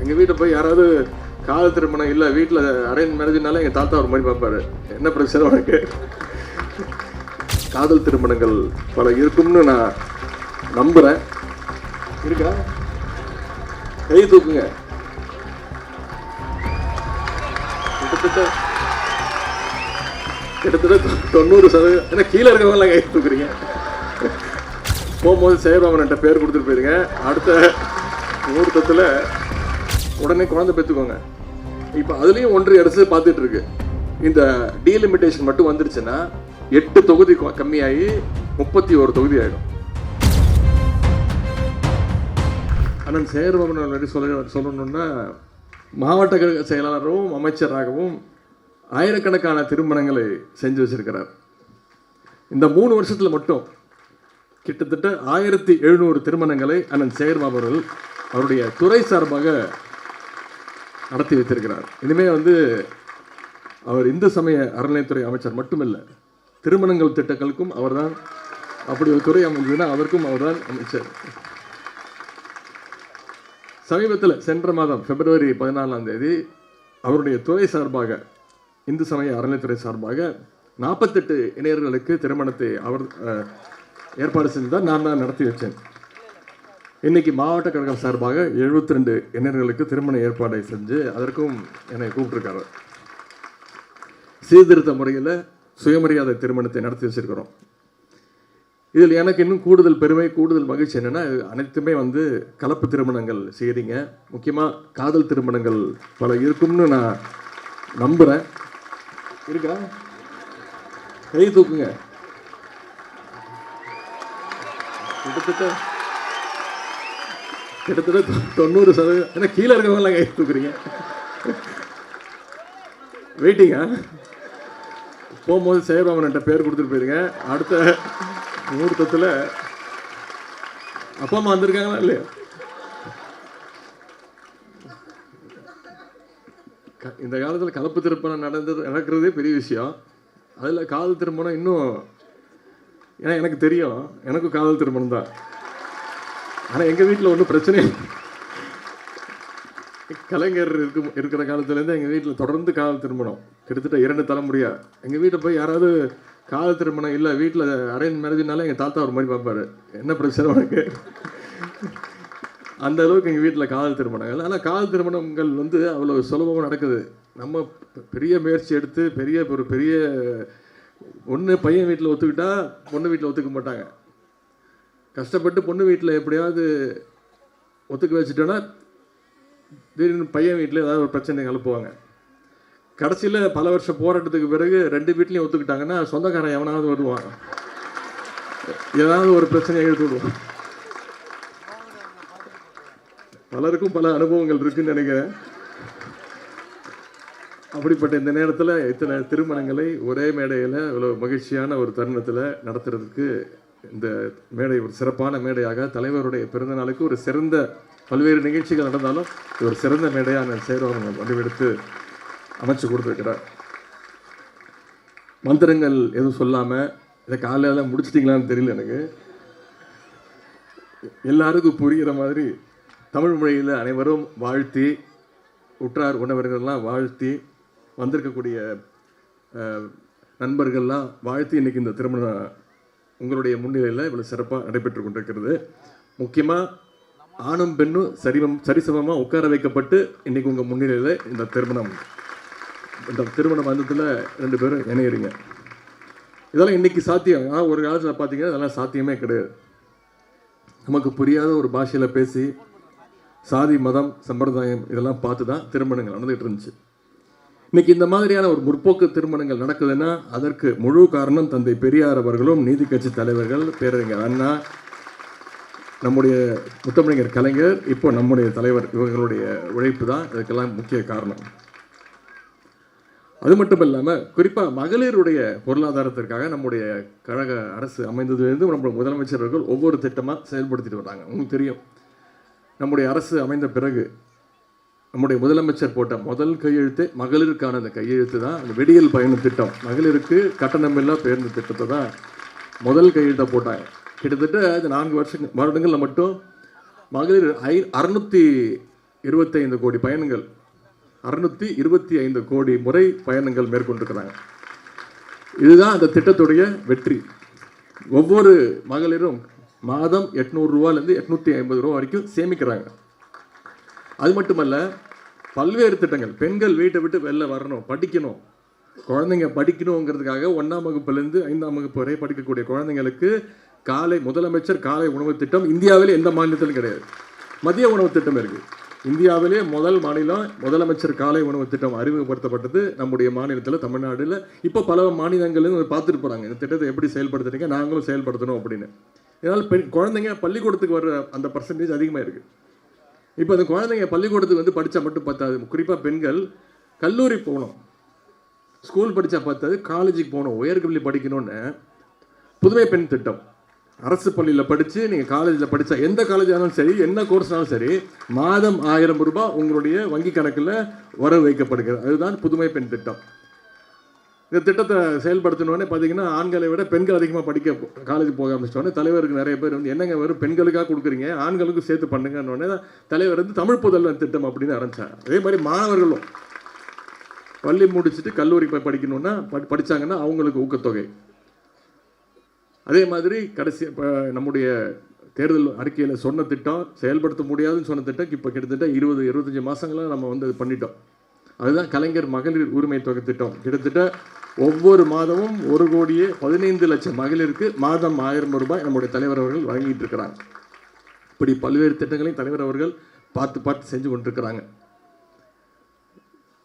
எங்கள் வீட்டை போய் யாராவது காதல் திருமணம் இல்லை வீட்டில் அரேஞ்ச் மேரேஜ்னால எங்கள் தாத்தா ஒரு மாதிரி பார்ப்பாரு. என்ன பிரச்சனை உனக்கு? காதல் திருமணங்கள் பல இருக்கும்னு நான் நம்புகிறேன் இருக்கா? கை தூக்குங்க. கிட்டத்தட்ட கிட்டத்தட்ட தொண்ணூறு சதவீதம் ஏன்னா கீழே இருக்கவங்களாம் கை தூக்குறீங்க? போகும்போது சேரவங்கன்ட்ட பேர் கொடுத்துட்டு போயிருங்க. அடுத்த முகூர்த்தத்தில் உடனே குழந்தை பெற்றுக்கோங்க இப்போ அதுலேயும் ஒன்றிய அரசு பார்த்துட்டு இருக்கு. இந்த டீலிமிட்டேஷன் மட்டும் வந்துருச்சுன்னா எட்டு தொகுதி கொ- கம்மியாகி முப்பத்தி ஒரு தொகுதி ஆகிடும் அண்ணன் சேகர்பாபு சொல்ல சொல்லணும்னா மாவட்ட கழக செயலாளரும் அமைச்சராகவும் ஆயிரக்கணக்கான திருமணங்களை செஞ்சு வச்சிருக்கிறார். இந்த மூணு வருஷத்தில் மட்டும் கிட்டத்தட்ட ஆயிரத்தி எழுநூறு திருமணங்களை அண்ணன் சேகர்பாபு அவர்கள் அவருடைய துறை சார்பாக நடத்தி வைத்திருக்கிறார். இனிமேல் வந்து அவர் இந்து சமய அறநிலையத்துறை அமைச்சர் மட்டுமில்லை திருமணங்கள் திட்டங்களுக்கும் அவர்தான் அப்படி ஒரு துறை அமைஞ்சதுன்னா அவருக்கும் அவர்தான் அமைச்சர். சமீபத்தில் சென்ற மாதம் பிப்ரவரி பதினாலாம் தேதி அவருடைய துறை சார்பாக இந்து சமய அறநிலைத்துறை சார்பாக நாற்பத்தெட்டு இணையர்களுக்கு திருமணத்தை அவர் அஹ், ஏற்பாடு செஞ்சுதான் நான் தான் நடத்தி வச்சேன். இன்றைக்கி மாவட்ட கழகம் சார்பாக 72 ரெண்டு இளைஞர்களுக்கு திருமண ஏற்பாடை செஞ்சு அதற்கும் என்னை கூப்பிட்டுருக்காரு. சீர்திருத்த முறையில் சுயமரியாதை திருமணத்தை நடத்தி வச்சிருக்கிறோம். இதில் எனக்கு இன்னும் கூடுதல் பெருமை கூடுதல் மகிழ்ச்சி என்னென்னா அனைத்துமே வந்து கலப்பு திருமணங்கள் செய்கிறீங்க முக்கியமாக காதல் திருமணங்கள் பல இருக்கும்னு நான் நம்புகிறேன் இருக்கா? கை தூக்குங்க. கிட்டத்தட்ட கிட்டத்தட்ட தொண்ணூறு சதவீதம். ஏன்னா கீழே இருக்கவங்களாம் கை தூக்குறீங்க. வெயிட்டிங்கா போகும்போது சேரவங்கன்ட்ட பேர் கொடுத்துட்டு போயிருங்க. அடுத்த முகூர்த்தத்தில் அப்பா அம்மா வந்திருக்காங்களா? இல்லையா? க- இந்த காலத்தில் கலப்பு திருமணம் நடந்தது நடக்கிறதே பெரிய விஷயம். அதில் காதல் திருமணம் இன்னும் ஏன்னா எனக்கு தெரியும். எனக்கும் காதல் திருமணம் தான் ஆனால் எங்கள் வீட்டில் ஒன்றும் பிரச்சனை இல்லை. கலைஞர் இருக்கும் இருக்கிற காலத்துலேருந்து எங்கள் வீட்டில் தொடர்ந்து காதல் திருமணம். கிட்டத்தட்ட இரண்டு தலைமுறையாக எங்கள் வீட்டை போய் யாராவது காதல் திருமணம் இல்லை வீட்டில் அரேஞ்ச் மேரேஜ்னால எங்கள் தாத்தா ஒரு மாதிரி பார்ப்பார். என்ன பிரச்சனை உனக்கு? அந்த அளவுக்கு எங்கள் வீட்டில் காதல் திருமணங்கள். ஆனால் காதல் திருமணங்கள் வந்து அவ்வளோ சுலபமாக நடக்குது. நம்ம பெரிய முயற்சி எடுத்து பெரிய ஒரு பெரிய ஒன்று பையன் வீட்டில் ஒத்துக்கிட்டா பொண்ணு வீட்டில் ஒத்துக்க மாட்டாங்க. கஷ்டப்பட்டு பொண்ணு வீட்டில் எப்படியாவது ஒத்துக்க வச்சுட்டோன்னா திடீர்னு பையன் வீட்டில் ஏதாவது ஒரு பிரச்சனை எழுப்புவாங்க. கடைசியில் பல வருஷம் போராட்டத்துக்கு பிறகு ரெண்டு வீட்லையும் ஒத்துக்கிட்டாங்கன்னா சொந்தக்காரன் எவனாவது வருவான். ஏதாவது ஒரு பிரச்சனையை எடுத்து விடுவான். பலருக்கும் பல அனுபவங்கள் இருக்குன்னு நினைக்கிறேன். அப்படிப்பட்ட இந்த நேரத்தில் இத்தனை திருமணங்களை ஒரே மேடையில் இவ்வளோ மகிழ்ச்சியான ஒரு தருணத்தில் நடத்துறதுக்கு இந்த மேடை ஒரு சிறப்பான மேடையாக தலைவருடைய பிறந்த நாளுக்கு ஒரு சிறந்த பல்வேறு நிகழ்ச்சிகள் நடந்தாலும் இது ஒரு சிறந்த மேடையாக நான் சேருவாங்க வடிவெடுத்து அமைச்சு கொடுத்துருக்கிறார். மந்திரங்கள் எதுவும் சொல்லாமல் இதை காலையில் முடிச்சிட்டிங்களான்னு தெரியல எனக்கு. எல்லாருக்கும் புரிகிற மாதிரி தமிழ் மொழியில் அனைவரும் வாழ்த்தி உற்றார் உணவர்கள்லாம் வாழ்த்தி வந்திருக்கக்கூடிய நண்பர்கள்லாம் வாழ்த்தி இன்னைக்கு இந்த திருமணம் உங்களுடைய முன்னிலையில் இவ்வளோ சிறப்பாக நடைபெற்று கொண்டிருக்கிறது. முக்கியமாக ஆணும் பெண்ணும் சரிவம் சரிசமமாக உட்கார வைக்கப்பட்டு இன்றைக்கி உங்கள் முன்னிலையில் இந்த திருமணம். இந்த திருமண பந்தத்தில் ரெண்டு பேரும் இணையிறீங்க. இதெல்லாம் இன்னைக்கு சாத்தியம். ஆனால் ஒரு காலத்தில் பார்த்தீங்கன்னா அதெல்லாம் சாத்தியமே கிடையாது. நமக்கு புரியாத ஒரு பாஷையில் பேசி சாதி மதம் சம்பிரதாயம் இதெல்லாம் பார்த்து தான் திருமணங்கள் நடந்துகிட்டு இருந்துச்சு. இன்னைக்கு இந்த மாதிரியான ஒரு முற்போக்கு திருமணங்கள் நடக்குதுன்னா அதற்கு முழு காரணம் தந்தை பெரியார் அவர்களும் நீதி கட்சி தலைவர்கள் பேரறிஞர் அண்ணா நம்முடைய முத்தமிழர் கலைஞர் இப்போ நம்முடைய தலைவர் இவர்களுடைய உழைப்பு தான் இதுக்கெல்லாம் முக்கிய காரணம். அது மட்டும் இல்லாமல் குறிப்பாக மகளிருடைய பொருளாதாரத்திற்காக நம்முடைய கழக அரசு அமைந்ததுலேருந்து நம்முடைய முதலமைச்சர்கள் ஒவ்வொரு திட்டமாக செயல்படுத்திட்டு வராங்க. உங்களுக்கு தெரியும். நம்முடைய அரசு அமைந்த பிறகு நம்முடைய முதலமைச்சர் போட்ட முதல் கையெழுத்து மகளிருக்கான அந்த கையெழுத்து தான். அந்த வெடியல் பயண திட்டம். மகளிருக்கு கட்டணமில்லா பேருந்து திட்டத்தை தான் முதல் கையெழுத்தை போட்டாங்க. கிட்டத்தட்ட அது நான்கு வருஷ வருடங்களில் மட்டும் மகளிர் ஐ அறுநூற்றி இருபத்தைந்து கோடி பயணங்கள் அறுநூத்தி இருபத்தி ஐந்து கோடி முறை பயணங்கள் மேற்கொண்டிருக்கிறாங்க. இதுதான் அந்த திட்டத்துடைய வெற்றி. ஒவ்வொரு மகளிரும் மாதம் எட்நூறு ரூபாலேருந்து எட்நூற்றி ஐம்பது ரூபா வரைக்கும் சேமிக்கிறாங்க. அது மட்டுமல்ல பல்வேறு திட்டங்கள். பெண்கள் வீட்டை விட்டு வெளில வரணும் படிக்கணும். குழந்தைங்க படிக்கணுங்கிறதுக்காக ஒன்றாம் வகுப்புலேருந்து ஐந்தாம் வகுப்பு வரை படிக்கக்கூடிய குழந்தைங்களுக்கு காலை முதலமைச்சர் காலை உணவு திட்டம் இந்தியாவிலே எந்த மாநிலத்திலும் கிடையாது. மதிய உணவு திட்டம் இருக்குது இந்தியாவிலே முதல் மாநிலம் முதலமைச்சர் காலை உணவு திட்டம் அறிமுகப்படுத்தப்பட்டது நம்முடைய மாநிலத்தில் தமிழ்நாடில். இப்போ பல மாநிலங்களும் பார்த்துட்டு போகிறாங்க இந்த திட்டத்தை எப்படி செயல்படுத்துறீங்க? நாங்களும் செயல்படுத்தணும் அப்படின்னு. இதனால் பெண் குழந்தைங்க பள்ளிக்கூடத்துக்கு வர அந்த பர்சன்டேஜ் அதிகமாக இருக்குது இப்போ அந்த குழந்தைங்க பள்ளிக்கூடத்துக்கு வந்து படித்தா மட்டும் பத்தாது. குறிப்பாக பெண்கள் கல்லூரி போகணும். ஸ்கூல் படித்தா பத்தாது. காலேஜுக்கு போகணும். உயர்கல்வி படிக்கணும்னு புதுமை பெண் திட்டம். அரசு பள்ளியில் படித்து நீங்கள் காலேஜில் படித்தா எந்த காலேஜ் ஆனாலும் சரி என்ன கோர்ஸ்னாலும் சரி மாதம் ஆயிரம் ரூபாய் உங்களுடைய வங்கி கணக்கில் வர வைக்கப்படுகிறது. அதுதான் புதுமை பெண் திட்டம். இந்த திட்டத்தை செயல்படுத்தினோடனே பார்த்தீங்கன்னா ஆண்களை விட பெண்கள் அதிகமாக படிக்க காலேஜ் போக ஆரம்பிச்சிட்டோன்னே தலைவருக்கு நிறைய பேர் வந்து என்னங்க வரும் பெண்களுக்காக கொடுக்குறீங்க? ஆண்களுக்கும் சேர்த்து பண்ணுங்கன்னொடனே தலைவர் வந்து தமிழ் புதல்வன் திட்டம் அப்படின்னு ஆரம்பித்தார் அதே மாதிரி மாணவர்களும் பள்ளி முடிச்சுட்டு கல்லூரி போய் படிக்கணும்னா படி படித்தாங்கன்னா அவங்களுக்கு ஊக்கத்தொகை. அதே மாதிரி கடைசி இப்போ நம்முடைய தேர்தல் அறிக்கையில் சொன்ன திட்டம் செயல்படுத்த முடியாதுன்னு சொன்ன திட்டம் இப்போ கிட்டத்தட்ட இருபது இருபத்தஞ்சி மாதங்களாக நம்ம வந்து பண்ணிட்டோம். அதுதான் கலைஞர் மகளிர் உரிமை தொகை திட்டம். கிட்டத்தட்ட ஒவ்வொரு மாதமும் ஒரு கோடியே பதினைந்து லட்சம் மகளிருக்கு மாதம் ஆயிரம் ரூபாய் நம்முடைய தலைவர் அவர்கள் வழங்கிட்டு இருக்கிறாங்க. இப்படி பல்வேறு திட்டங்களையும் தலைவர் அவர்கள் பார்த்து பார்த்து செஞ்சு கொண்டிருக்கிறாங்க.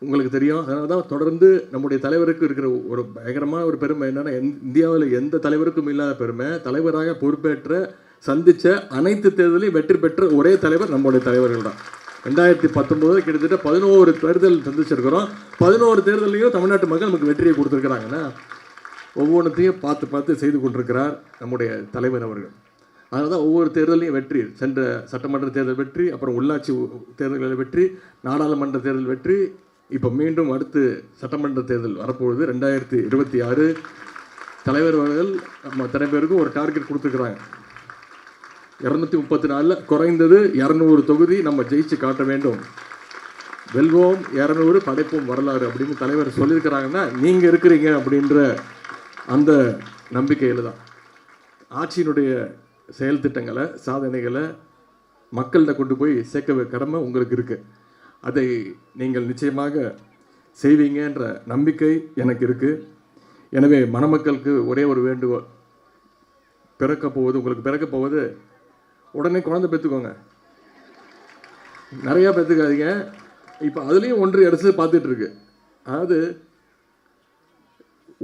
உங்களுக்கு தெரியும் அதனால தான் தொடர்ந்து நம்முடைய தலைவருக்கு இருக்கிற ஒரு பயங்கரமான ஒரு பெருமை என்னென்னா இந்தியாவில் எந்த தலைவருக்கும் இல்லாத பெருமை தலைவராக பொறுப்பேற்ற சந்தித்த அனைத்து தேர்தலையும் வெற்றி பெற்ற ஒரே தலைவர் நம்முடைய தலைவர்கள் தான். ரெண்டாயிரத்தி பத்தொம்போது கிட்டத்தட்ட பதினோரு தேர்தல் சந்திச்சிருக்கிறோம். பதினோரு தேர்தலையும் தமிழ்நாட்டு மக்கள் நமக்கு வெற்றியை கொடுத்துருக்குறாங்கன்னா ஒவ்வொன்றத்தையும் பார்த்து பார்த்து செய்து கொண்டிருக்கிறார் நம்முடைய தலைவர் அவர்கள். அதனால தான் ஒவ்வொரு தேர்தலையும் வெற்றி. சென்ற சட்டமன்ற தேர்தல் வெற்றி அப்புறம் உள்ளாட்சி தேர்தல்களில் வெற்றி நாடாளுமன்ற தேர்தல் வெற்றி. இப்போ மீண்டும் அடுத்து சட்டமன்ற தேர்தல் வரப்போகுது ரெண்டாயிரத்தி இருபத்தி ஆறு. தலைவர் அவர்கள் நம்ம அத்தனை பேருக்கும் ஒரு டார்கெட் கொடுத்துருக்குறாங்க. இரநூத்தி முப்பத்தி நாலில் குறைந்தது இரநூறு தொகுதி நம்ம ஜெயிச்சு காட்ட வேண்டும். வெல்வோம் இரநூறு படைப்போம் வரலாறு அப்படின்னு தலைவர் சொல்லியிருக்கிறாங்கன்னா நீங்கள் இருக்கிறீங்க அப்படின்ற அந்த நம்பிக்கையில் தான். ஆட்சியினுடைய செயல் திட்டங்களை சாதனைகளை மக்கள்கிட்ட கொண்டு போய் சேர்க்க கடமை உங்களுக்கு இருக்குது அதை நீங்கள் நிச்சயமாக செய்வீங்கன்ற நம்பிக்கை எனக்கு இருக்குது எனவே மணமக்களுக்கு ஒரே ஒரு வேண்டுகோள் பிறக்க போவது உங்களுக்கு பிறக்க போவது உடனே குழந்தை பெற்றுக்கோங்க நிறையா பெற்றுக்காதீங்க இப்போ அதுலேயும் ஒன்றிய அரசு பார்த்துட்ருக்கு அதாவது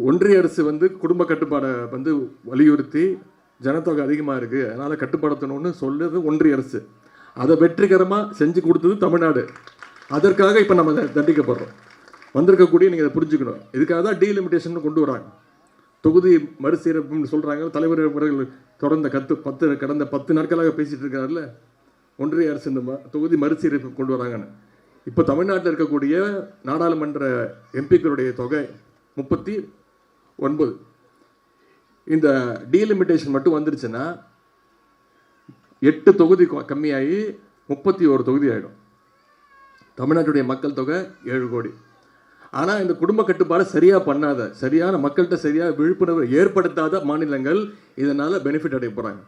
ஒன்றிய அரசு வந்து குடும்ப கட்டுப்பாடை வந்து வலியுறுத்தி ஜனத்தொகை அதிகமாக இருக்குது அதனால் கட்டுப்படுத்தணும்னு சொல்லுது ஒன்றிய அரசு. அதை வெற்றிகரமாக செஞ்சு கொடுத்தது தமிழ்நாடு. அதற்காக இப்போ நம்ம தண்டிக்கப்படுறோம். வந்திருக்கக்கூடிய நீங்கள் அதை புரிஞ்சுக்கணும். இதுக்காக தான் டீலிமிட்டேஷன் கொண்டு வராங்க. தொகுதி மறுசீரமைப்புன்னு சொல்கிறாங்க தலைவர் அவர்கள் தொடர்ந்த கத்து பத்து கடந்த பத்து நாட்களாக பேசிகிட்டு இருக்காருல்ல? ஒன்றிய அரசு இந்த ம- தொகுதி மறுசீரமைப்பு கொண்டு வராங்கன்னு. இப்போ தமிழ்நாட்டில் இருக்கக்கூடிய நாடாளுமன்ற எம்பிக்களுடைய தொகை முப்பத்தி ஒன்பது. இந்த டீலிமிட்டேஷன் மட்டும் வந்துருச்சுன்னா எட்டு தொகுதி கொ- கம்மியாகி முப்பத்தி ஒரு தொகுதி ஆகிடும் தமிழ்நாட்டுடைய மக்கள் தொகை ஏழு கோடி. ஆனால் இந்த குடும்ப கட்டுப்பாடு சரியாக பண்ணாத சரியான மக்கள்கிட்ட சரியாக விழிப்புணர்வு ஏற்படுத்தாத மாநிலங்கள் இதனால் பெனிஃபிட் அடைய போகிறாங்க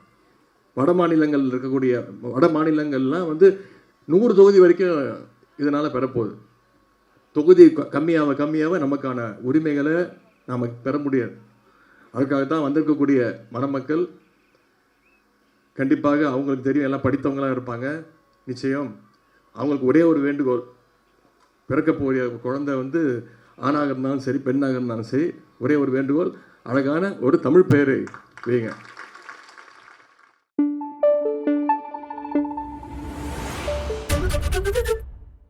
வட மாநிலங்கள் இருக்கக்கூடிய வட மாநிலங்கள்லாம் வந்து நூறு தொகுதி வரைக்கும் இதனால் பெறப்போகுது. தொகுதி க- கம்மியாக கம்மியாக நமக்கான உரிமைகளை நாம் பெற முடியாது. அதுக்காக தான் வந்திருக்கக்கூடிய மணமக்கள் கண்டிப்பாக அவங்களுக்கு தெரியும் எல்லாம் படித்தவங்களாம் இருப்பாங்க. நிச்சயம் அவங்களுக்கு ஒரே ஒரு வேண்டுகோள் பிறக்க போகிற குழந்தை வந்து ஆணாக இருந்தாலும் சரி பெண்ணாக இருந்தாலும் சரி ஒரே ஒரு வேண்டுகோள் அழகான ஒரு தமிழ் பெயரை வைங்க